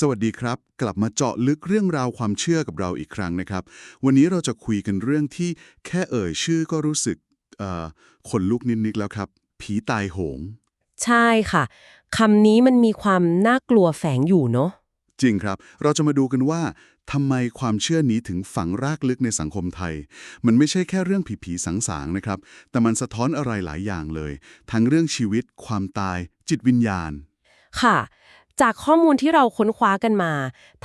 สวัสดีครับ กลับมาเจาะลึกเรื่องราวความเชื่อกับเราอีกครั้งนะครับ วันนี้เราจะคุยกันเรื่องที่แค่เอ่ยชื่อก็รู้สึกเอ่อขนลุกนิดๆแล้วครับ ผีตายโหง ใช่ค่ะคำนี้มันมีความน่ากลัวแฝงอยู่เนาะจริงครับ เราจะมาดูกันว่าทำไมความเชื่อนี้ถึงฝังรากลึกในสังคมไทย มันไม่ใช่แค่เรื่องผีๆสางๆนะครับ แต่มันสะท้อนอะไรหลายอย่างเลย ทั้งเรื่องชีวิต ความตาย จิตวิญญาณ ค่ะ จากข้อมูลที่เราค้นคว้ากันมา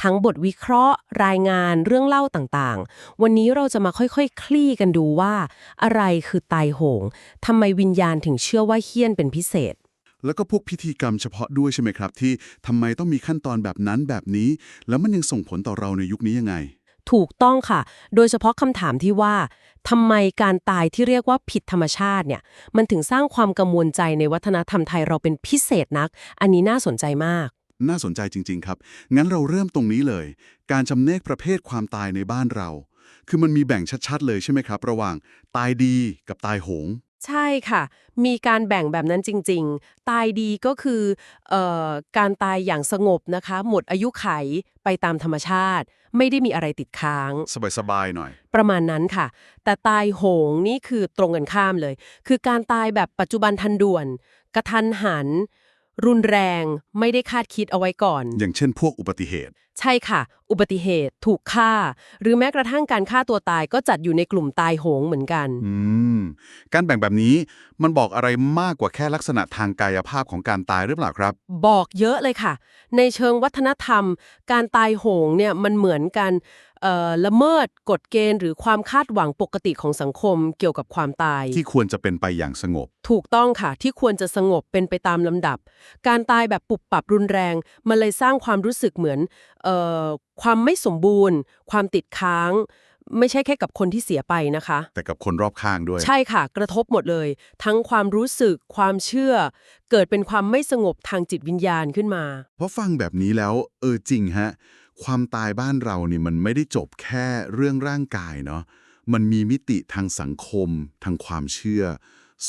ทั้งบทวิเคราะห์ รายงานเรื่องเล่าต่างๆ วันนี้เราจะมาค่อยๆคลี่กันดูว่า อะไรคือตายโหงทำไมวิญญาณถึงเชื่อว่าเฮี้ยนเป็นพิเศษ แล้วก็พวกพิธีกรรมเฉพาะด้วยใช่ไหมครับ ที่ทำไมต้องมีขั้นตอนแบบนั้นแบบนี้ แล้วมันยังส่งผลต่อเราในยุคนี้ยังไง ถูกต้องค่ะ โดยเฉพาะคำถามที่ว่าทำไมการตายที่เรียกว่าผิดธรรมชาติเนี่ย มันถึงสร้างความกังวลใจในวัฒนธรรมไทยเราเป็นพิเศษนัก อันนี้น่าสนใจมาก น่าสนใจจริง ๆ ครับ งั้นเราเริ่มตรงนี้เลย การจำแนกประเภทความตายในบ้านเรา คือมันมีแบ่งชัด ๆ เลยใช่ไหมครับ ระหว่างตายดีกับตายโหง ใช่ค่ะ มีการแบ่งแบบนั้นจริง ๆ ตายดีก็คือเอ่อการตายอย่างสงบนะคะ หมดอายุไขไปตามธรรมชาติ ไม่ได้มีอะไรติดค้าง สบาย ๆ หน่อย ประมาณนั้นค่ะ แต่ตายโหงนี่คือตรงกันข้ามเลย คือการตายแบบปัจจุบันทันด่วน กระทันหัน รุนแรงไม่ได้คาดคิดเอาไว้ก่อน อย่างเช่นพวกอุบัติเหตุ ใช่ค่ะ อุบัติเหตุถูกฆ่า หรือแม้กระทั่งการฆ่าตัวตายก็จัดอยู่ในกลุ่มตายโหงเหมือนกัน อืม การแบ่งแบบนี้มันบอกอะไรมากกว่าแค่ลักษณะทางกายภาพของการตายหรือเปล่าครับ บอกเยอะเลยค่ะ ในเชิงวัฒนธรรม การตายโหงเนี่ยมันเหมือนกันเอ่อ ละเมิดกฎเกณฑ์หรือความคาดหวังปกติของสังคมเกี่ยวกับความตาย ที่ควรจะเป็นไปอย่างสงบ ถูกต้องค่ะ ที่ควรจะสงบเป็นไปตามลำดับ การตายแบบปุบปับรุนแรง มันเลยสร้างความรู้สึกเหมือนเอ่อความไม่สมบูรณ์ ความติดค้าง ไม่ใช่แค่กับคนที่เสียไปนะคะ แต่กับคนรอบข้างด้วย ใช่ค่ะ กระทบหมดเลย ทั้งความรู้สึกความเชื่อ เกิดเป็นความไม่สงบทางจิตวิญญาณขึ้นมา เพราะฟังแบบนี้แล้ว เออจริงฮะ ความตายบ้านเรานี่มันไม่ได้จบแค่เรื่องร่างกายเนาะมันมีมิติทางสังคม ทางความเชื่อ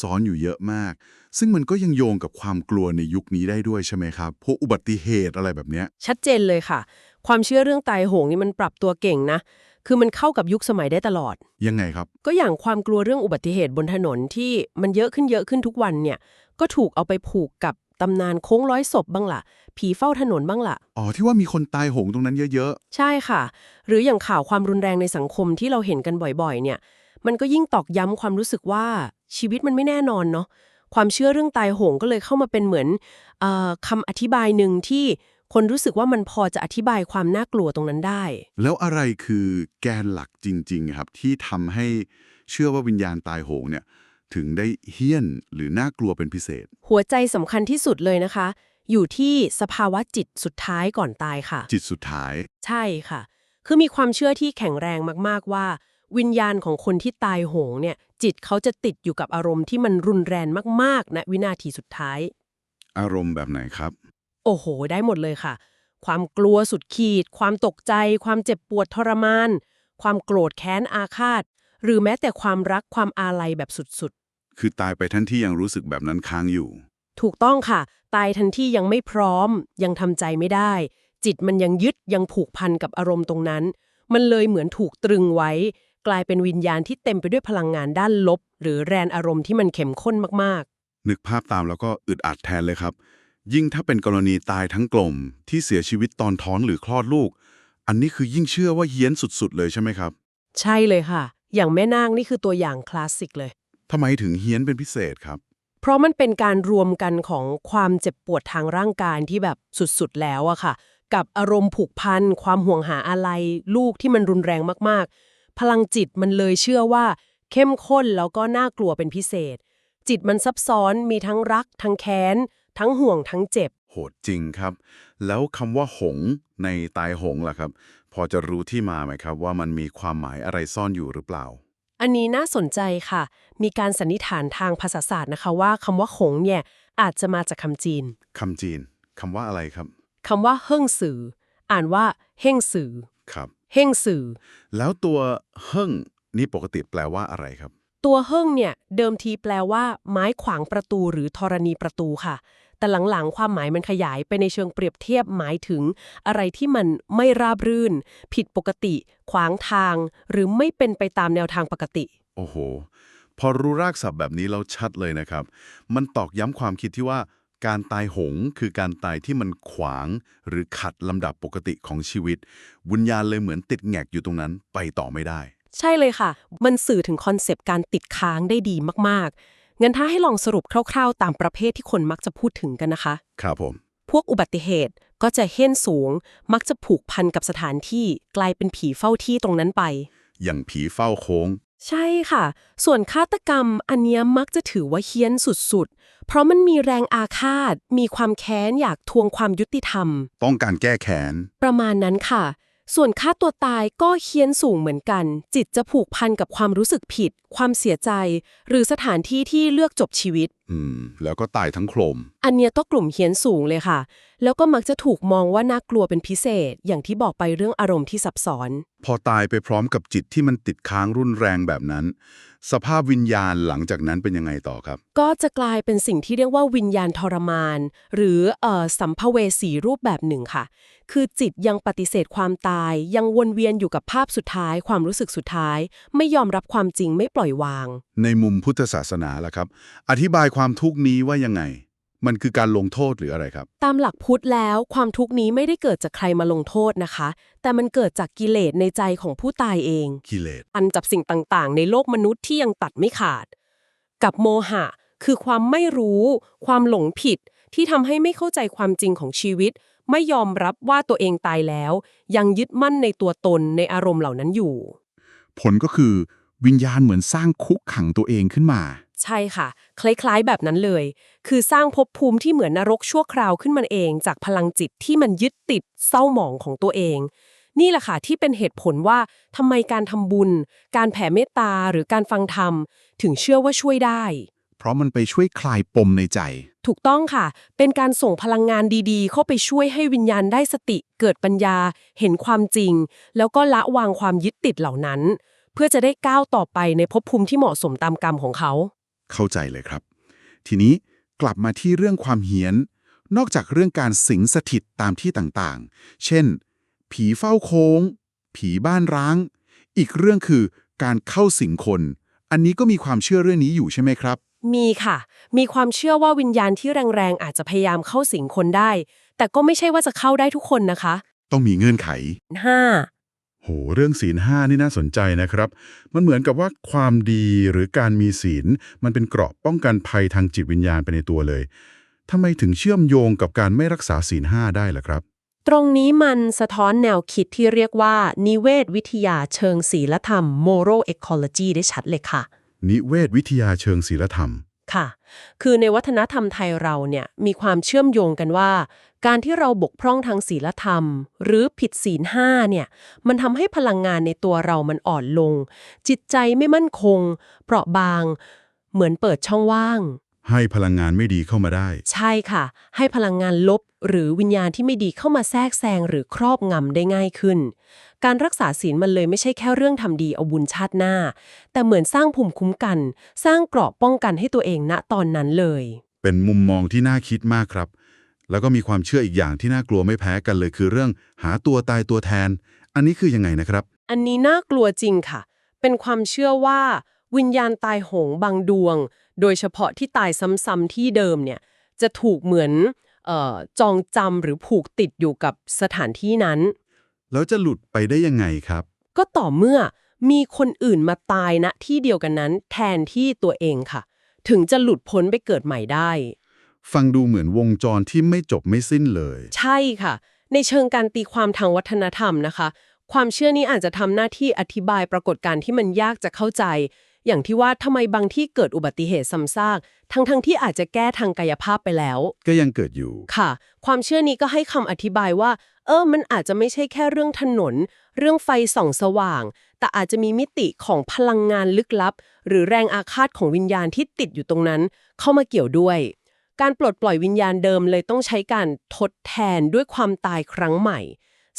ซ้อนอยู่เยอะมาก ซึ่งมันก็ยังโยงกับความกลัวในยุคนี้ได้ด้วยใช่ไหมครับพวกอุบัติเหตุอะไรแบบเนี้ยชัดเจนเลยค่ะ ความเชื่อเรื่องตายโหงนี่มันปรับตัวเก่งนะ คือมันเข้ากับยุคสมัยได้ตลอด ยังไงครับ ก็อย่างความกลัวเรื่องอุบัติเหตุบนถนนที่มันเยอะขึ้นเยอะขึ้นทุกวันเนี่ย ก็ถูกเอาไปผูกกับ ตำนานโค้งร้อยศพบ้างล่ะ ผีเฝ้าถนนบ้างล่ะ อ๋อ ที่ว่ามีคนตายโหงตรงนั้นเยอะใช่ค่ะ หรืออย่างข่าวความรุนแรงในสังคมที่เราเห็นกันบ่อยๆ เนี่ย มันก็ยิ่งตอกย้ำความรู้สึกว่าชีวิตมันไม่แน่นอนเนาะ ความเชื่อเรื่องตายโหงก็เลยเข้ามาเป็นเหมือนเออคำอธิบายหนึ่งที่คนรู้สึกว่ามันพอจะอธิบายความน่ากลัวตรงนั้นได้ๆแล้วอะไรคือแกนหลักจริง ๆ ครับที่ทำให้เชื่อว่าวิญญาณตายโหงเนี่ย ถึงได้เฮี้ยนหรือน่ากลัวเป็นพิเศษ หัวใจสำคัญที่สุดเลยนะคะ อยู่ที่สภาวะจิตสุดท้ายก่อนตายค่ะ จิตสุดท้าย ใช่ค่ะ คือมีความเชื่อที่แข็งแรงมากๆว่า วิญญาณของคนที่ตายโหงเนี่ย จิตเขาจะติดอยู่กับอารมณ์ที่มันรุนแรงมากๆณวินาทีสุดท้าย อารมณ์แบบไหนครับ โอ้โห ได้หมดเลยค่ะ ความกลัวสุดขีด ความตกใจ ความเจ็บปวดทรมาน ความโกรธแค้นอาฆาตหรือแม้แต่ความรักความอาลัยแบบสุด คือตายไปท่านที่ยังรู้สึกแบบนั้นค้างอยู่ๆถูกต้องค่ะ ตายทันที่ยังไม่พร้อม ยังทำใจไม่ได้ จิตมันยังยึดยังผูกพันกับอารมณ์ตรงนั้น มันเลยเหมือนถูกตรึงไว้ กลายเป็นวิญญาณที่เต็มไปด้วยพลังงานด้านลบ หรือแรนอารมณ์ที่มันเข้มข้นมากนึกภาพตามแล้วก็อึดอัดแทนเลยครับ ยิ่งถ้าเป็นกรณีตายทั้งกลมที่เสียชีวิตตอนท้องหรือคลอดลูก อันนี้คือยิ่งเชื่อว่าเฮี้ยนสุดๆ เลยใช่ไหมครับ ๆ ใช่เลยค่ะ อย่างแม่นางนี่คือตัวอย่างคลาสสิกเลย ทำไมถึงเฮี้ยนเป็นพิเศษครับ เพราะมันเป็นการรวมกันของความเจ็บปวดทางร่างกายที่แบบสุดๆแล้วอะค่ะ กับอารมณ์ผูกพัน ความห่วงหาอะไรลูกที่มันรุนแรงมากๆ พลังจิตมันเลยเชื่อว่า เข้มข้นแล้วก็น่ากลัวเป็นพิเศษ จิตมันซับซ้อนมีทั้งรัก ทั้งแค้น ทั้งห่วงทั้งเจ็บ โหดจริงครับ แล้วคำว่าหงส์ในตายหงส์ล่ะครับ พอจะรู้ที่มาไหมครับ ว่ามันมีความหมายอะไรซ่อนอยู่หรือเปล่า อันนี้น่าสนใจค่ะ มีการสันนิษฐานทางภาษาศาสตร์นะคะว่าคำว่าหงส์เนี่ยอาจจะมาจากคำจีนคำจีนคำว่าอะไรครับคำว่าเฮิ่งสืออ่านว่าเฮ่งสือครับเฮ่งสือแล้วตัวเฮิ่งนี่ปกติแปลว่าอะไรครับ ตัวเฮิ่งเนี่ยเดิมทีแปลว่า ไม้ขวางประตูหรือธรณีประตูค่ะ แต่หลังๆ ความหมายมันขยายไปในเชิงเปรียบเทียบหมายถึง อะไรที่มันไม่ราบรื่น ผิดปกติ ขวางทาง หรือไม่เป็นไปตามแนวทางปกติ โอ้โห พอรู้รากศัพท์แบบนี้เราชัดเลยนะครับ มันตอกย้ำความคิดที่ว่า การตายโหงคือการตายที่มันขวาง หรือขัดลำดับปกติของชีวิต วิญญาณเลยเหมือนติดแงกอยู่ตรงนั้นไปต่อไม่ได้ ใช่เลยค่ะ มันสื่อถึงคอนเซปต์การติดค้างได้ดีมากๆ งั้นถ้าให้ลองสรุปคร่าวๆ ตามประเภทที่คนมักจะพูดถึงกันนะคะ ครับผม พวกอุบัติเหตุก็จะเห้นสูง มักจะผูกพันกับสถานที่กลายเป็นผีเฝ้าที่ตรงนั้นไป อย่างผีเฝ้าโค้ง ใช่ค่ะ ส่วนฆาตกรรมอันเนี้ยมักจะถือว่าเฮี้ยนสุดๆ เพราะมันมีแรงอาฆาต มีความแค้นอยากทวงความยุติธรรม ต้องการแก้แค้น ประมาณนั้นค่ะ ส่วนค่าตัวตายก็เคียนสูงเหมือนกัน จิตจะผูกพันกับความรู้สึกผิด ความเสียใจ หรือสถานที่ที่เลือกจบชีวิต อืม แล้วก็ตายทั้งโครมอันเนี้ยต้องกลุ่มเฮียนสูงเลยค่ะ แล้วก็มักจะถูกมองว่าน่ากลัวเป็นพิเศษ อย่างที่บอกไปเรื่องอารมณ์ที่ซับซ้อน พอตายไปพร้อมกับจิตที่มันติดค้างรุนแรงแบบนั้น สภาพวิญญาณหลังจากนั้นเป็นยังไงต่อครับ ก็จะกลายเป็นสิ่งที่เรียกว่าวิญญาณทรมาน หรือเอ่อสัมภเวสีรูปแบบหนึ่งค่ะ คือจิตยังปฏิเสธความตาย ยังวนเวียนอยู่กับภาพสุดท้าย ความรู้สึกสุดท้าย ไม่ยอมรับความจริงไม่ปล่อยวาง ในมุมพุทธศาสนาล่ะครับ อธิบายความทุกข์นี้ว่ายังไง มันคือการลงโทษหรืออะไรครับ ตามหลักพุทธแล้ว ความทุกข์นี้ไม่ได้เกิดจากใครมาลงโทษนะคะ แต่มันเกิดจากกิเลสในใจของผู้ตายเองกิเลสอันจับสิ่งต่างๆ ในโลกมนุษย์ที่ยังตัดไม่ขาด กับโมหะ คือความไม่รู้ ความหลงผิด ที่ทำให้ไม่เข้าใจความจริงของชีวิต ไม่ยอมรับว่าตัวเองตายแล้ว ยังยึดมั่นในตัวตนในอารมณ์เหล่านั้นอยู่ ผลก็คือวิญญาณเหมือนสร้างคุกขังตัวเองขึ้นมา ใช่ค่ะ คล้ายๆแบบนั้นเลย คือสร้างภพภูมิที่เหมือนนรกชั่วคราวขึ้นมาเองจากพลังจิตที่มันยึดติดเศร้าหมองของตัวเอง นี่แหละค่ะที่เป็นเหตุผลว่าทำไมการทำบุญ การแผ่เมตตาหรือการฟังธรรม ถึงเชื่อว่าช่วยได้ เพราะมันไปช่วยคลายปมในใจ ถูกต้องค่ะ เป็นการส่งพลังงานดีๆ เข้าไปช่วยให้วิญญาณได้สติ เกิดปัญญา เห็นความจริง แล้วก็ละวางความยึดติดเหล่านั้น เพื่อจะได้ก้าวต่อไปในภพภูมิที่เหมาะสมตามกรรมของเขา เข้าใจเลยครับ ทีนี้กลับมาที่เรื่องความเฮี้ยน นอกจากเรื่องการสิงสถิตตามที่ต่างๆ เช่น ผีเฝ้าโค้ง ผีบ้านร้าง อีกเรื่องคือการเข้าสิงคน อันนี้ก็มีความเชื่อเรื่องนี้อยู่ใช่ไหมครับ มีค่ะ มีความเชื่อว่าวิญญาณที่แรงๆ อาจจะพยายามเข้าสิงคนได้ แต่ก็ไม่ใช่ว่าจะเข้าได้ทุกคนนะคะ ต้องมีเงื่อนไข 5. โหเรื่องศีลห้านี่น่าสนใจนะครับ มันเหมือนกับว่าความดีหรือการมีศีล มันเป็นเกราะป้องกันภัยทางจิตวิญญาณไปในตัวเลยทำไมถึงเชื่อมโยงกับการไม่รักษาศีลห้าได้ล่ะครับ ตรงนี้มันสะท้อนแนวคิดที่เรียกว่า นิเวศวิทยาเชิงศีลธรรม moral ecology ได้ชัดเลยค่ะ นิเวศวิทยาเชิงศีลธรรมค่ะ คือในวัฒนธรรมไทยเราเนี่ยมีความเชื่อมโยงกันว่า การที่เราบกพร่องทางศีลธรรม หรือผิดศีลห้าเนี่ย มันทำให้พลังงานในตัวเรามันอ่อนลง จิตใจไม่มั่นคง เปราะบาง เหมือนเปิดช่องว่าง ให้พลังงานไม่ดีเข้ามาได้ ใช่ค่ะ ให้พลังงานลบ หรือวิญญาณที่ไม่ดีเข้ามาแทรกแซงหรือครอบงำได้ง่ายขึ้น การรักษาศีลมันเลยไม่ใช่แค่เรื่องทำดีเอาบุญชาติหน้า แต่เหมือนสร้างภูมิคุ้มกัน สร้างเกราะป้องกันให้ตัวเองณตอนนั้นเลย เป็นมุมมองที่น่าคิดมากครับ แล้วก็มีความเชื่ออีกอย่างที่น่ากลัวไม่แพ้กันเลยคือเรื่องหาตัวตายตัวแทน อันนี้คือยังไงนะครับ อันนี้น่ากลัวจริงค่ะ เป็นความเชื่อว่า วิญญาณตายโหงบางดวง โดยเฉพาะที่ตายซ้ำๆที่เดิมเนี่ยจะถูกเหมือนเออจองจำหรือผูกติดอยู่กับสถานที่นั้น แล้วจะหลุดไปได้ยังไงครับ ก็ต่อเมื่อมีคนอื่นมาตายณที่เดียวกันนั้น แทนที่ตัวเองค่ะ ถึงจะหลุดพ้นไปเกิดใหม่ได้ ฟังดูเหมือนวงจรที่ไม่จบไม่สิ้นเลย ใช่ค่ะ ในเชิงการตีความทางวัฒนธรรมนะคะ ความเชื่อนี้อาจจะทำหน้าที่อธิบายปรากฏการณ์ที่มันยากจะเข้าใจ อย่างที่ว่าทำไมบางที่เกิดอุบัติเหตุซ้ำซาก ทั้งๆทที่อาจจะแก้ทางกายภาพไปแล้ว ก็ยังเกิดอยู่ ค่ะ ความเชื่อนี้ก็ให้คำอธิบายว่า เออ มันอาจจะไม่ใช่แค่เรื่องถนน เรื่องไฟส่องสว่าง แต่อาจจะมีมิติของพลังงานลึกลับ หรือแรงอาฆาตของวิญญาณที่ติดอยู่ตรงนั้น เข้ามาเกี่ยวด้วย การปลดปล่อยวิญญาณเดิมเลยต้องใช้การทดแทนด้วยความตายครั้งใหม่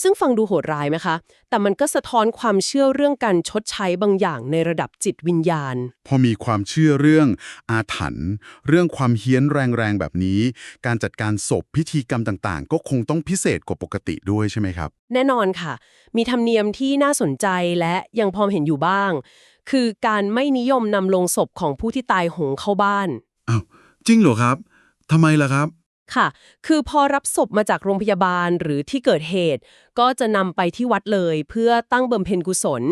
ซึ่งฟังดูโหดร้ายไหมคะ แต่มันก็สะท้อนความเชื่อเรื่องการชดใช้บางอย่างในระดับจิตวิญญาณ พอมีความเชื่อเรื่องอาถรรพ์เรื่องความเฮี้ยนแรงๆแบบนี้ การจัดการศพพิธีกรรมต่างๆ ก็คงต้องพิเศษกว่าปกติด้วยใช่ไหมครับ แน่นอนค่ะ มีธรรมเนียมที่น่าสนใจและยังพอเห็นอยู่บ้าง คือการไม่นิยมนำลงศพของผู้ที่ตายโหงเข้าบ้านอ้าวจริงเหรอครับ ทำไมล่ะครับ ค่ะ คือพอรับศพมาจากโรงพยาบาลหรือที่เกิดเหตุ ก็จะนำไปที่วัดเลยเพื่อตั้งบำเพ็ญกุศล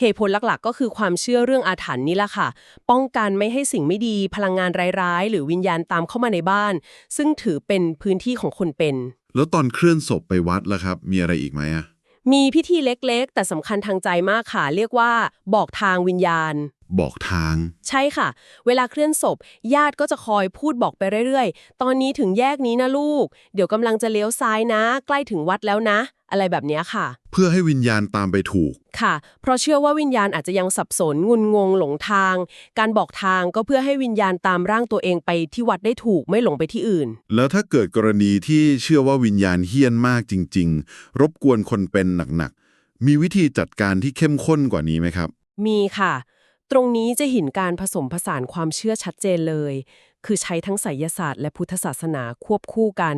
เหตุผลหลักๆ ก็คือความเชื่อเรื่องอาถรรพ์นี่แหละค่ะ ป้องกันไม่ให้สิ่งไม่ดี พลังงานร้ายๆ หรือวิญญาณตามเข้ามาในบ้าน ซึ่งถือเป็นพื้นที่ของคนเป็น แล้วตอนเคลื่อนศพไปวัดล่ะครับ มีอะไรอีกไหมอะมีพิธีเล็กๆ แต่สำคัญทางใจมากค่ะ เรียกว่า บอกทางวิญญาณ บอกทาง ใช่ค่ะ เวลาเคลื่อนศพ ญาติก็จะคอยพูดบอกไปเรื่อยๆ ตอนนี้ถึงแยกนี้นะลูก เดี๋ยวกำลังจะเลี้ยวซ้ายนะ ใกล้ถึงวัดแล้วนะ อะไรแบบเนี้ยค่ะ เพื่อให้วิญญาณตามไปถูก ค่ะ เพราะเชื่อว่าวิญญาณอาจจะยังสับสน งุนงงหลงทาง การบอกทางก็เพื่อให้วิญญาณตามร่างตัวเองไปที่วัดได้ถูกไม่หลงไปที่อื่น แล้วถ้าเกิดกรณีที่เชื่อว่าวิญญาณเฮี้ยนมากจริง ๆ รบกวนคนเป็นหนักๆมีวิธีจัดการที่เข้มข้นกว่านี้ไหมครับ มีค่ะ ตรงนี้จะเห็นการผสมผสานความเชื่อชัดเจนเลย คือใช้ทั้งไสยศาสตร์และพุทธศาสนาควบคู่กัน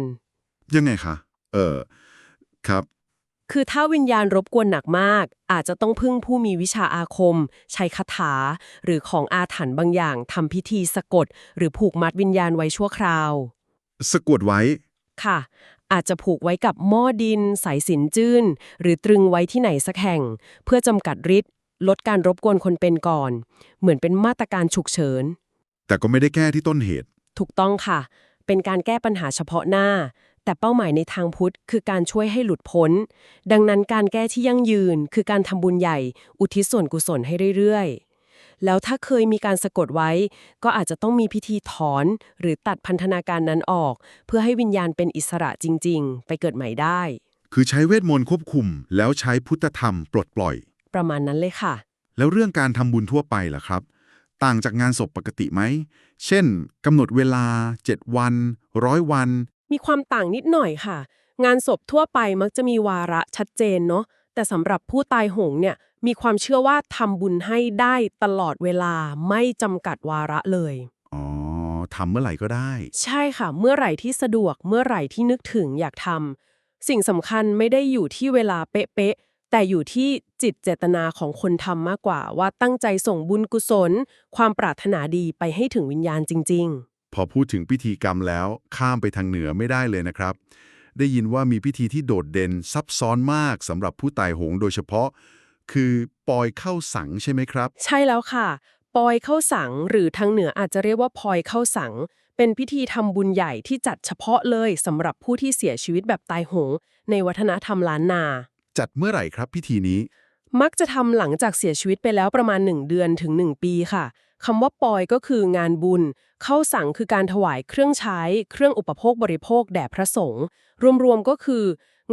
ยังไงคะ เออ ครับ คือถ้าวิญญาณรบกวนหนักมาก อาจจะต้องพึ่งผู้มีวิชาอาคม ใช้คาถา หรือของอาถรรพ์บางอย่างทำพิธีสะกด หรือผูกมัดวิญญาณไว้ชั่วคราว สะกดไว้ ค่ะ อาจจะผูกไว้กับหม้อดิน สายสิญจนจื้น หรือตรึงไว้ที่ไหนสักแห่ง เพื่อจำกัดฤทธิ์ ลดการรบกวนคนเป็นก่อน เหมือนเป็นมาตรการฉุกเฉิน แต่ก็ไม่ได้แก้ที่ต้นเหตุ ถูกต้องค่ะ เป็นการแก้ปัญหาเฉพาะหน้า แต่เป้าหมายในทางพุทธคือการช่วยให้หลุดพ้น ดังนั้นการแก้ที่ยั่งยืน คือการทำบุญใหญ่ อุทิศส่วนกุศลให้เรื่อยๆ แล้วถ้าเคยมีการสะกดไว้ ก็อาจจะต้องมีพิธีถอน หรือตัดพันธนาการนั้นออก เพื่อให้วิญญาณเป็นอิสระจริง ๆ ไปเกิดใหม่ได้ คือใช้เวทมนต์ควบคุม แล้วใช้พุทธธรรมปลดปล่อย ประมาณนั้นเลยค่ะ แล้วเรื่องการทำบุญทั่วไปล่ะครับ ต่างจากงานศพปกติไหม เช่นกำหนดเวลา 7 วันร้อยวัน มีความต่างนิดหน่อยค่ะ งานศพทั่วไปมักจะมีวาระชัดเจนเนาะแต่สำหรับผู้ตายโหงเนี่ยมีความเชื่อว่าทำบุญให้ได้ตลอดเวลาไม่จำกัดวาระเลย อ๋อทำเมื่อไหร่ก็ได้ ใช่ค่ะ เมื่อไหร่ที่สะดวกเมื่อไหร่ที่นึกถึงอยากทำสิ่งสำคัญไม่ได้อยู่ที่เวลาเป๊ะๆ แต่อยู่ที่จิตเจตนาของคนทำมากกว่าว่าตั้งใจส่งบุญกุศล ความปรารถนาดีไปให้ถึงวิญญาณจริง ๆ พอพูดถึงพิธีกรรมแล้วข้ามไปทางเหนือไม่ได้เลยนะครับ ได้ยินว่ามีพิธีที่โดดเด่นซับซ้อนมากสำหรับผู้ตายโหงโดยเฉพาะ คือปอยเข้าสังใช่ไหมครับ ใช่แล้วค่ะ ปอยเข้าสังหรือทางเหนืออาจจะเรียกว่าพลอยเข้าสัง เป็นพิธีทำบุญใหญ่ที่จัดเฉพาะเลยสำหรับผู้ที่เสียชีวิตแบบตายโหง ในวัฒนธรรมล้านนา จัดเมื่อไหร่ครับพิธีนี้ มักจะทำหลังจากเสียชีวิตไปแล้วประมาณ 1 เดือนถึง 1 ปีค่ะคำว่าปอยก็คืองานบุญ เข้าสังคือการถวายเครื่องใช้ เครื่องอุปโภคบริโภคแด่พระสงฆ์รวมๆก็คือ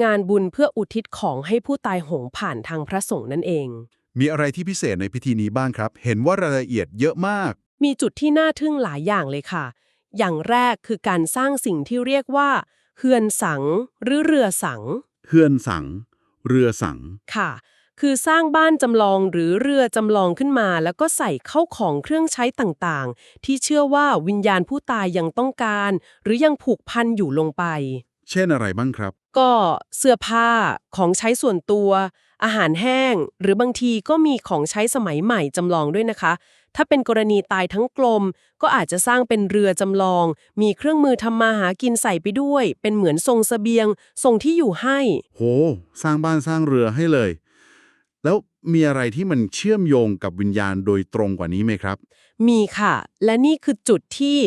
งานบุญเพื่ออุทิศของให้ผู้ตายโหงผ่านทางพระสงฆ์นั่นเอง มีอะไรที่พิเศษในพิธีนี้บ้างครับ เห็นว่ารายละเอียดเยอะมาก มีจุดที่น่าทึ่งหลายอย่างเลยค่ะ อย่างแรกคือการสร้างสิ่งที่เรียกว่าเฮือนสังหรือเรือสัง เฮือนสัง เรือสัง ค่ะ คือสร้างบ้านจำลองหรือเรือจำลองขึ้นมา แล้วก็ใส่เข้าของเครื่องใช้ต่างๆ ที่เชื่อว่าวิญญาณผู้ตายยังต้องการ หรือยังผูกพันอยู่ลงไป เช่นอะไรบ้างครับ ก็เสื้อผ้าของใช้ส่วนตัว อาหารแห้ง หรือบางทีก็มีของใช้สมัยใหม่จำลองด้วยนะคะ ถ้าเป็นกรณีตายทั้งกลม ก็อาจจะสร้างเป็นเรือจำลอง มีเครื่องมือทำมาหากินใส่ไปด้วย เป็นเหมือนทรงเสบียง ทรงที่อยู่ให้ โห สร้างบ้านสร้างเรือให้เลย แล้วมีอะไรที่มันเชื่อมโยงกับวิญญาณโดยตรงกว่านี้ไหมครับ มีค่ะ และนี่คือจุดที่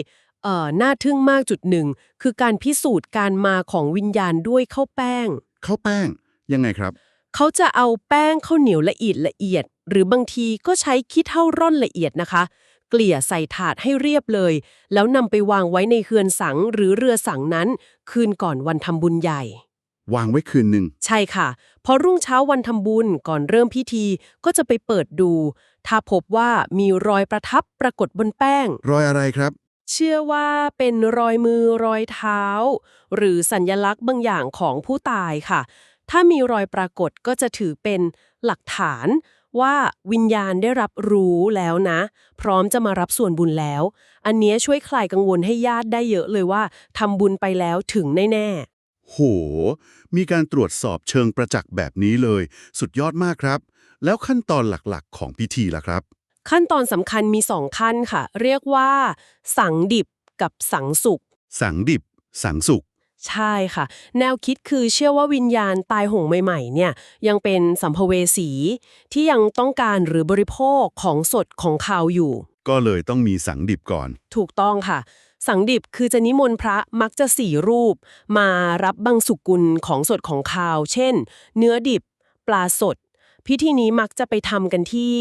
เอ่อน่าทึ่งมากจุดหนึ่ง คือการพิสูจน์การมาของวิญญาณด้วยข้าวแป้งข้าวแป้งยังไงครับ เขาจะเอาแป้งข้าวเหนียวละเอียดละเอียด หรือบางทีก็ใช้ขี้เถ้าร่อนละเอียดนะคะ เกลี่ยใส่ถาดให้เรียบเลย แล้วนำไปวางไว้ในเฮือนสังหรือเรือสังนั้น คืนก่อนวันทำบุญใหญ่ วางไว้คืนหนึ่ง ใช่ค่ะ พอรุ่งเช้าวันทำบุญก่อนเริ่มพิธีก็จะไปเปิดดู ถ้าพบว่ามีรอยประทับปรากฏบนแป้ง รอยอะไรครับ เชื่อว่าเป็นรอยมือรอยเท้า หรือสัญญลักษณ์บางอย่างของผู้ตายค่ะ ถ้ามีรอยปรากฏก็จะถือเป็นหลักฐาน ว่าวิญญาณได้รับรู้แล้วนะ พร้อมจะมารับส่วนบุญแล้ว อันเนี้ยช่วยคลายกังวลให้ญาติได้เยอะเลยว่าทำบุญไปแล้วถึงแน่โห มีการตรวจสอบเชิงประจักษ์แบบนี้เลย สุดยอดมากครับ แล้วขั้นตอนหลักๆ ของพิธีล่ะครับๆขั้นตอนสำคัญมีสองขั้นค่ะ เรียกว่า สังดิบกับสังสุกสังดิบ สังสุก ใช่ค่ะ แนวคิดคือเชื่อว่าวิญญาณตายโหงใหม่ๆเนี่ยยังเป็นสัมภเวสีที่ยังต้องการหรือบริโภคของสดของขาวอยู่ ก็เลยต้องมีสังดิบก่อน ถูกต้องค่ะ สังดิบคือจะนิมนต์พระมักจะสี่รูป มารับบางสุกุลของสดของขาว เช่น เนื้อดิบ ปลาสด พิธีนี้มักจะไปทำกันที่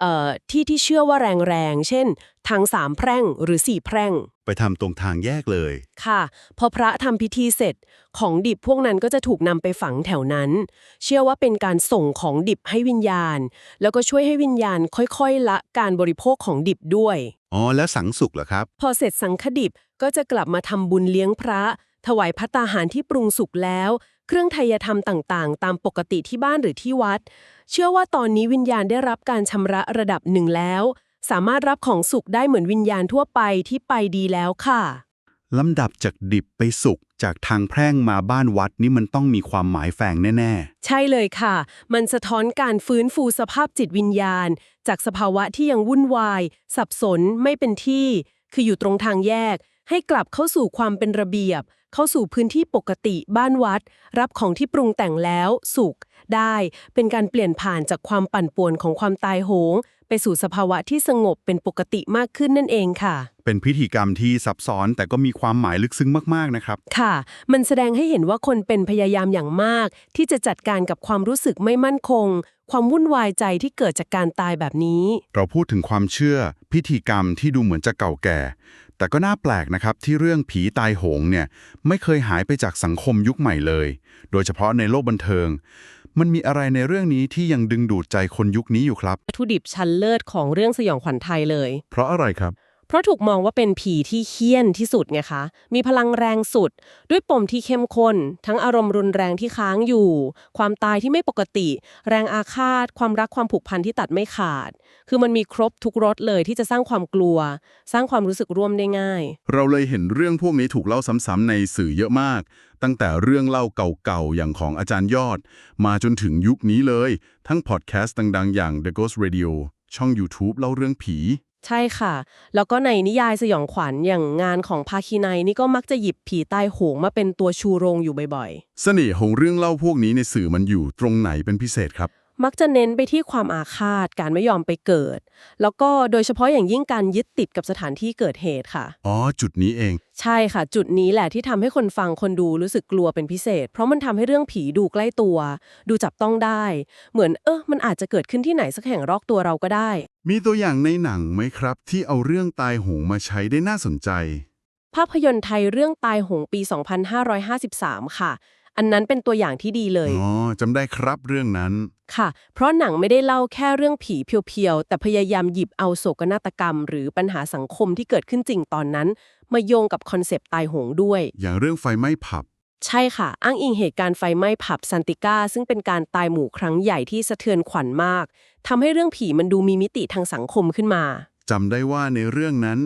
เอ่อที่ที่เชื่อว่าแรงๆ เช่น ทางสามแพร่งหรือสี่แพร่ง ไปทำตรงทางแยกเลย ค่ะ พอพระทำพิธีเสร็จ ของดิบพวกนั้นก็จะถูกนำไปฝังแถวนั้น เชื่อว่าเป็นการส่งของดิบให้วิญญาณ แล้วก็ช่วยให้วิญญาณค่อยๆ ละการบริโภคของดิบด้วย อ๋อ แล้วสังสุกเหรอครับ พอเสร็จสังฆดิบก็จะกลับมาทำบุญเลี้ยงพระ ถวายพัตตาหารที่ปรุงสุกแล้ว เครื่องไทยธรรมต่างๆ ตามปกติที่บ้านหรือที่วัด เชื่อว่าตอนนี้วิญญาณได้รับการชำระระดับหนึ่งแล้ว สามารถรับของสุกได้เหมือนวิญญาณทั่วไปที่ไปดีแล้วค่ะลำดับจากดิบไปสุกจากทางแพร่งมาบ้านวัดนี่มันต้องมีความหมายแฝงแน่ใช่เลยค่ะ มันสะท้อนการฟื้นฟูสภาพจิตวิญญาณ จากสภาวะที่ยังวุ่นวาย สับสนไม่เป็นที่ คืออยู่ตรงทางแยก ให้กลับเข้าสู่ความเป็นระเบียบ เข้าสู่พื้นที่ปกติบ้านวัด รับของที่ปรุงแต่งแล้ว สุกได้ เป็นการเปลี่ยนผ่านจากความปั่นป่วนของความตายโหง ไปสู่สภาวะที่สงบเป็นปกติมากขึ้นนั่นเองค่ะๆเป็นพิธีกรรมที่ซับซ้อนแต่ก็มีความหมายลึกซึ้งมากๆนะครับ ค่ะ มันแสดงให้เห็นว่าคนเป็นพยายามอย่างมาก ที่จะจัดการกับความรู้สึกไม่มั่นคง ความวุ่นวายใจที่เกิดจากการตายแบบนี้ เราพูดถึงความเชื่อ พิธีกรรมที่ดูเหมือนจะเก่าแก่ แต่ก็น่าแปลกนะครับที่เรื่องผีตายโหงเนี่ยไม่เคยหายไปจากสังคมยุคใหม่เลย โดยเฉพาะในโลกบันเทิง มันมีอะไรในเรื่องนี้ที่ยังดึงดูดใจคนยุคนี้อยู่ครับ วัตถุดิบชั้นเลิศของเรื่องสยองขวัญไทยเลย เพราะอะไรครับเพ ราะถูกมองว่าเป็นผีที่เฮี้ยนที่สุดไงคะ มีพลังแรงสุด ด้วยปมที่เข้มข้น ทั้งอารมณ์รุนแรงที่ค้างอยู่ ความตายที่ไม่ปกติ แรงอาฆาต ความรักความผูกพันที่ตัดไม่ขาด คือมันมีครบทุกรสเลยที่จะสร้างความกลัว สร้างความรู้สึกร่วมได้ง่าย เราเลยเห็นเรื่องพวกนี้ถูกเล่าซ้ำๆในสื่อเยอะมาก ตั้งแต่เรื่องเล่าเก่าๆอย่างของอาจารย์ยอด มาจนถึงยุคนี้เลย ทั้งพอดแคสต์ดังๆ อย่าง The Ghost Radio ช่อง YouTube เล่าเรื่องผี ใช่ค่ะ แล้วก็ในนิยายสยองขวัญอย่างงานของภาคีไนนี่ก็มักจะหยิบผีใต้โหงมาเป็นตัวชูโรงอยู่บ่อยๆ เสน่ห์ของเรื่องเล่าพวกนี้ในสื่อมันอยู่ตรงไหนเป็นพิเศษครับ มักจะเน้นไปที่ความอาฆาตการไม่ยอมไปเกิด แล้วก็โดยเฉพาะอย่างยิ่งการยึดติดกับสถานที่เกิดเหตุค่ะ อ๋อ จุดนี้เอง ใช่ค่ะ จุดนี้แหละที่ทำให้คนฟังคนดูรู้สึกกลัวเป็นพิเศษ เพราะมันทำให้เรื่องผีดูใกล้ตัว ดูจับต้องได้ เหมือนเออมันอาจจะเกิดขึ้นที่ไหนสักแห่งรอบตัวเราก็ได้ มีตัวอย่างในหนังไหมครับ ที่เอาเรื่องตายโหงมาใช้ได้น่าสนใจ ภาพยนตร์ไทยเรื่องตายโหงปี 2553 ค่ะ อันนั้นเป็นตัวอย่างที่ดีเลย อ๋อจำได้ครับเรื่องนั้น ค่ะ เพราะหนังไม่ได้เล่าแค่เรื่องผีเพียวๆ แต่พยายามหยิบเอาโศกนาฏกรรม หรือปัญหาสังคมที่เกิดขึ้นจริงตอนนั้น มาโยงกับคอนเซปต์ตายโหงด้วย อย่างเรื่องไฟไหม้ผับ ใช่ค่ะ อ้างอิงเหตุการณ์ไฟไหม้ผับซันติก้า ซึ่งเป็นการตายหมู่ครั้งใหญ่ที่สะเทือนขวัญมากทำให้เรื่องผีมันดูมีมิติทางสังคมขึ้นมาจำได้ว่าในเรื่องนั้น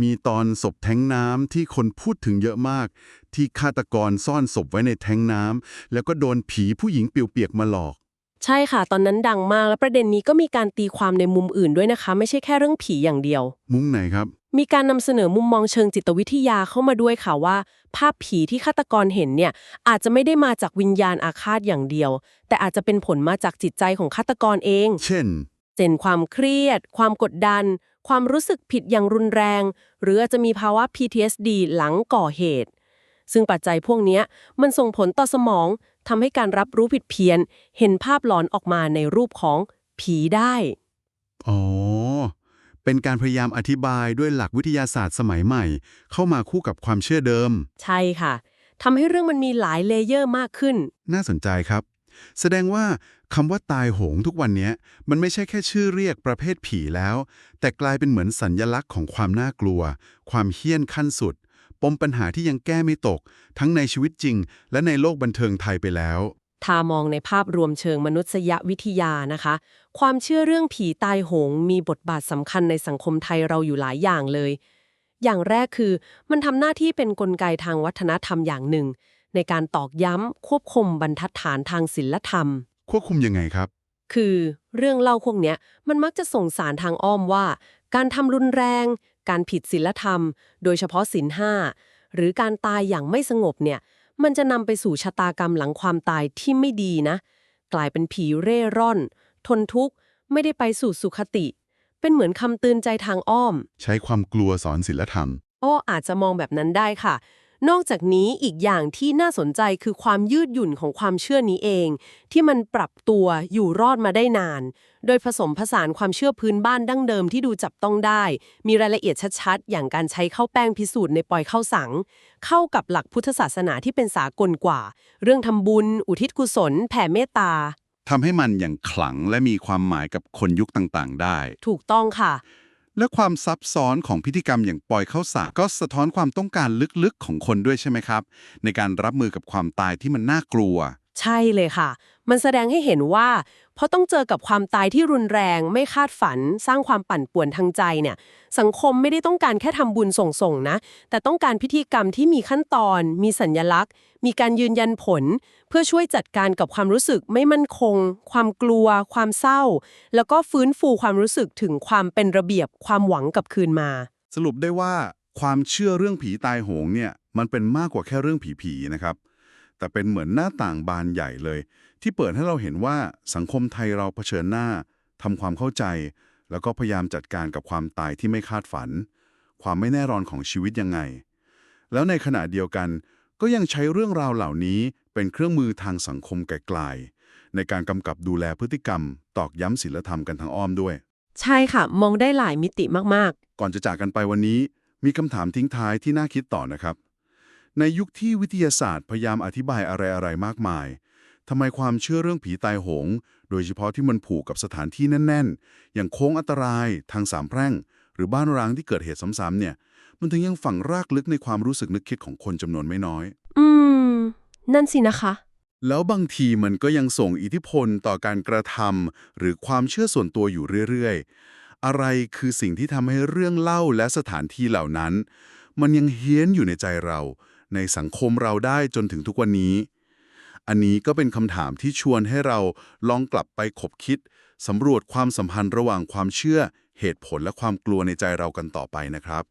มีตอนศพแท้งน้ำที่คนพูดถึงเยอะมาก ที่ฆาตกรซ่อนศพไว้ในแท้งน้ำแล้วก็โดนผีผู้หญิงเปียกๆมาหลอก ใช่ค่ะ ตอนนั้นดังมากและประเด็นนี้ก็มีการตีความในมุมอื่นด้วยนะคะ ไม่ใช่แค่เรื่องผีอย่างเดียว มุ้งไหนครับ มีการนำเสนอมุมมองเชิงจิตวิทยาเข้ามาด้วยค่ะว่า ภาพผีที่ฆาตกรเห็นเนี่ย อาจจะไม่ได้มาจากวิญญาณอาฆาตอย่างเดียว แต่อาจจะเป็นผลมาจากจิตใจของฆาตกรเอง เช่น เช่นความเครียด ความกดดัน ความรู้สึกผิดอย่างรุนแรง หรืออาจจะมีภาวะ PTSD หลังก่อเหตุ ซึ่งปัจจัยพวกเนี้ยมันส่งผลต่อสมอง ทำให้การรับรู้ผิดเพี้ยน เห็นภาพหลอนออกมาในรูปของผีได้ อ๋อ เป็นการพยายามอธิบายด้วยหลักวิทยาศาสตร์สมัยใหม่ เข้ามาคู่กับความเชื่อเดิม ใช่ค่ะทำให้เรื่องมันมีหลายเลเยอร์มากขึ้น น่าสนใจครับ แสดงว่าคำว่าตายโหงทุกวันเนี้ยมันไม่ใช่แค่ชื่อเรียกประเภทผีแล้ว แต่กลายเป็นเหมือนสัญญลักษณ์ของความน่ากลัว ความเฮี้ยนขั้นสุด ปมปัญหาที่ยังแก้ไม่ตก ทั้งในชีวิตจริง และในโลกบันเทิงไทยไปแล้วถ้ามองในภาพรวมเชิงมนุษยวิทยานะคะ ความเชื่อเรื่องผีตายโหง มีบทบาทสำคัญในสังคมไทยเราอยู่หลายอย่างเลย อย่างแรกคือ มันทำหน้าที่เป็นนกลไกทางวัฒนธรรมอย่างหนึ่ง ในการตอกย้ำควบคุมบรรทัดฐานทางศิลธรรม ควบคุมยังไงครับ คือเรื่องเล่าพวกเนี้ยมันมักจะส่งสารทางอ้อมว่า การทำรุนแรง การผิดศีลธรรม โดยเฉพาะศีลห้าหรือการตายอย่างไม่สงบเนี่ย มันจะนำไปสู่ชะตากรรมหลังความตายที่ไม่ดีนะ กลายเป็นผีเร่ร่อน ทนทุกข์ ไม่ได้ไปสู่สุขติ เป็นเหมือนคำเตือนใจทางอ้อม ใช้ความกลัวสอนศิลธรรม อ้ออาจจะมองแบบนั้นได้ค่ะ นอกจากนี้อีกอย่างที่น่าสนใจคือความยืดหยุ่นของความเชื่อนี้เอง ที่มันปรับตัวอยู่รอดมาได้นาน โดยผสมผสานความเชื่อพื้นบ้านดั้งเดิมที่ดูจับต้องได้ มีรายละเอียดชัดๆ อย่างการใช้ข้าวแป้งพิสูจน์ในปอยข้าวสัง เข้ากับหลักพุทธศาสนาที่เป็นสากลกว่า เรื่องทำบุญ อุทิศกุศล แผ่เมตตาทำให้มันอย่างขลังและมีความหมายกับคนยุคต่างๆ ได้ ถูกต้องค่ะ และความซับซ้อนของพิธีกรรมอย่างปล่อยเข้าสากก็สะท้อนความต้องการลึกๆของคนด้วยใช่ไหมครับ ในการรับมือกับความตายที่มันน่ากลัว ใช่เลยค่ะ มันแสดงให้เห็นว่า เพราะต้องเจอกับความตายที่รุนแรง ไม่คาดฝัน สร้างความปั่นป่วนทางใจเนี่ย สังคมไม่ได้ต้องการแค่ทำบุญส่งๆนะ แต่ต้องการพิธีกรรมที่มีขั้นตอน มีสัญญลักษณ์ มีการยืนยันผล เพื่อช่วยจัดการกับความรู้สึกไม่มั่นคง ความกลัว ความเศร้า แล้วก็ฟื้นฟูความรู้สึกถึงความเป็นระเบียบ ความหวังกับคืนมา สรุปได้ว่าความเชื่อเรื่องผีตายโหงเนี่ยมันเป็นมากกว่าแค่เรื่องผีๆนะครับ แต่เป็นเหมือนหน้าต่างบานใหญ่เลย ที่เปิดให้เราเห็นว่าสังคมไทยเราเผชิญหน้าทำความเข้าใจ แล้วก็พยายามจัดการกับความตายที่ไม่คาดฝัน ความไม่แน่นอนของชีวิตยังไง แล้วในขณะเดียวกัน ก็ยังใช้เรื่องราวเหล่านี้เป็นเครื่องมือทางสังคมไกลๆในการกำกับดูแลพฤติกรรม ตอกย้ำศีลธรรมกันทางอ้อมด้วย ใช่ค่ะ มองได้หลายมิติมากก่อนจะจากกันไปวันนี้ มีคำถามทิ้งท้ายที่น่าคิดต่อนะครับ ในยุคที่วิทยาศาสตร์พยายามอธิบายอะไรๆมากมาย ทำไมความเชื่อเรื่องผีตายโหง โดยเฉพาะที่มันผูกกับสถานที่แน่น ๆ อย่างโค้งอันตรายทางสามแพร่ง หรือบ้านร้างที่เกิดเหตุซ้ำๆเนี่ย มันถึงยังฝังรากลึกในความรู้สึกนึกคิดของคนจำนวนไม่น้อยๆอืม นั่นสินะคะ แล้วบางทีมันก็ยังส่งอิทธิพลต่อการกระทำหรือความเชื่อส่วนตัวอยู่เรื่อยๆ อะไรคือสิ่งที่ทำให้เรื่องเล่าและสถานที่เหล่านั้น มันยังเฮี้ยนอยู่ในใจเรา ในสังคมเราได้จนถึงทุกวันนี้ อันนี้ก็เป็นคำถามที่ชวนให้เราลองกลับไปคบคิดสำรวจความสัมพันธ์ระหว่างความเชื่อ เหตุผลและความกลัวในใจเรากันต่อไปนะครับ